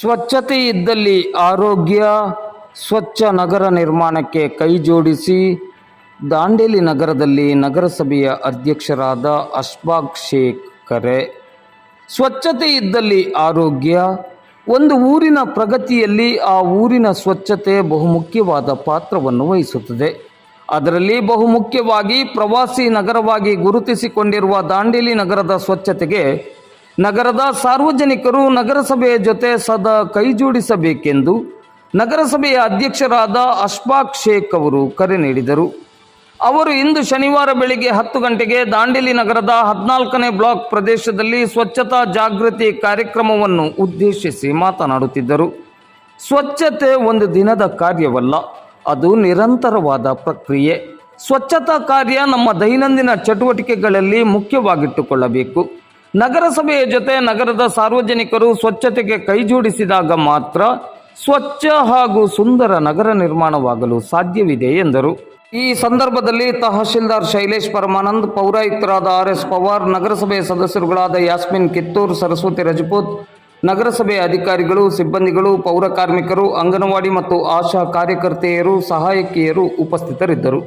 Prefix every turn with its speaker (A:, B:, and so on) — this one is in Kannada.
A: ಸ್ವಚ್ಛತೆ ಇದ್ದಲ್ಲಿ ಆರೋಗ್ಯ, ಸ್ವಚ್ಛ ನಗರ ನಿರ್ಮಾಣಕ್ಕೆ ಕೈ ಜೋಡಿಸಿ ದಾಂಡೇಲಿ ನಗರದಲ್ಲಿ ನಗರಸಭೆಯ ಅಧ್ಯಕ್ಷರಾದ ಅಶ್ಫಾಕ್ ಶೇಖ್ ಕರೆ. ಸ್ವಚ್ಛತೆ ಇದ್ದಲ್ಲಿ ಆರೋಗ್ಯ, ಒಂದು ಊರಿನ ಪ್ರಗತಿಯಲ್ಲಿ ಆ ಊರಿನ ಸ್ವಚ್ಛತೆ ಬಹುಮುಖ್ಯವಾದ ಪಾತ್ರವನ್ನು ವಹಿಸುತ್ತದೆ. ಅದರಲ್ಲಿ ಬಹುಮುಖ್ಯವಾಗಿ ಪ್ರವಾಸಿ ನಗರವಾಗಿ ಗುರುತಿಸಿಕೊಂಡಿರುವ ದಾಂಡೇಲಿ ನಗರದ ಸ್ವಚ್ಛತೆಗೆ ನಗರದ ಸಾರ್ವಜನಿಕರು ನಗರಸಭೆಯ ಜೊತೆ ಸದಾ ಕೈಜೋಡಿಸಬೇಕೆಂದು ನಗರಸಭೆಯ ಅಧ್ಯಕ್ಷರಾದ ಅಶ್ಫಾಕ್ ಶೇಖ್ ಅವರು ಕರೆ ನೀಡಿದರು. ಅವರು ಇಂದು ಶನಿವಾರ ಬೆಳಿಗ್ಗೆ ಹತ್ತು ಗಂಟೆಗೆ ದಾಂಡೇಲಿ ನಗರದ ಹದಿನಾಲ್ಕನೇ ಬ್ಲಾಕ್ ಪ್ರದೇಶದಲ್ಲಿ ಸ್ವಚ್ಛತಾ ಜಾಗೃತಿ ಕಾರ್ಯಕ್ರಮವನ್ನು ಉದ್ದೇಶಿಸಿ ಮಾತನಾಡುತ್ತಿದ್ದರು. ಸ್ವಚ್ಛತೆ ಒಂದು ದಿನದ ಕಾರ್ಯವಲ್ಲ, ಅದು ನಿರಂತರವಾದ ಪ್ರಕ್ರಿಯೆ. ಸ್ವಚ್ಛತಾ ಕಾರ್ಯ ನಮ್ಮ ದೈನಂದಿನ ಚಟುವಟಿಕೆಗಳಲ್ಲಿ ಮುಖ್ಯವಾಗಿಟ್ಟುಕೊಳ್ಳಬೇಕು. ನಗರಸಭೆಯ ಜೊತೆ ನಗರದ ಸಾರ್ವಜನಿಕರು ಸ್ವಚ್ಛತೆಗೆ ಕೈಜೋಡಿಸಿದಾಗ ಮಾತ್ರ ಸ್ವಚ್ಛ ಹಾಗೂ ಸುಂದರ ನಗರ ನಿರ್ಮಾಣವಾಗಲು ಸಾಧ್ಯವಿದೆ ಎಂದರು. ಈ ಸಂದರ್ಭದಲ್ಲಿ ತಹಶೀಲ್ದಾರ್ ಶೈಲೇಶ್ ಪರಮಾನಂದ್, ಪೌರಾಯುಕ್ತರಾದ ಆರ್ ಎಸ್ ಪವಾರ್ ನಗರಸಭೆಯ ಸದಸ್ಯರುಗಳಾದ ಯಾಸ್ಮಿನ್ ಕಿತ್ತೂರ್, ಸರಸ್ವತಿ ರಜಪೂತ್ ನಗರಸಭೆಯ ಅಧಿಕಾರಿಗಳು, ಸಿಬ್ಬಂದಿಗಳು, ಪೌರ ಕಾರ್ಮಿಕರು, ಅಂಗನವಾಡಿ ಮತ್ತು ಆಶಾ ಕಾರ್ಯಕರ್ತೆಯರು, ಸಹಾಯಕಿಯರು ಉಪಸ್ಥಿತರಿದ್ದರು.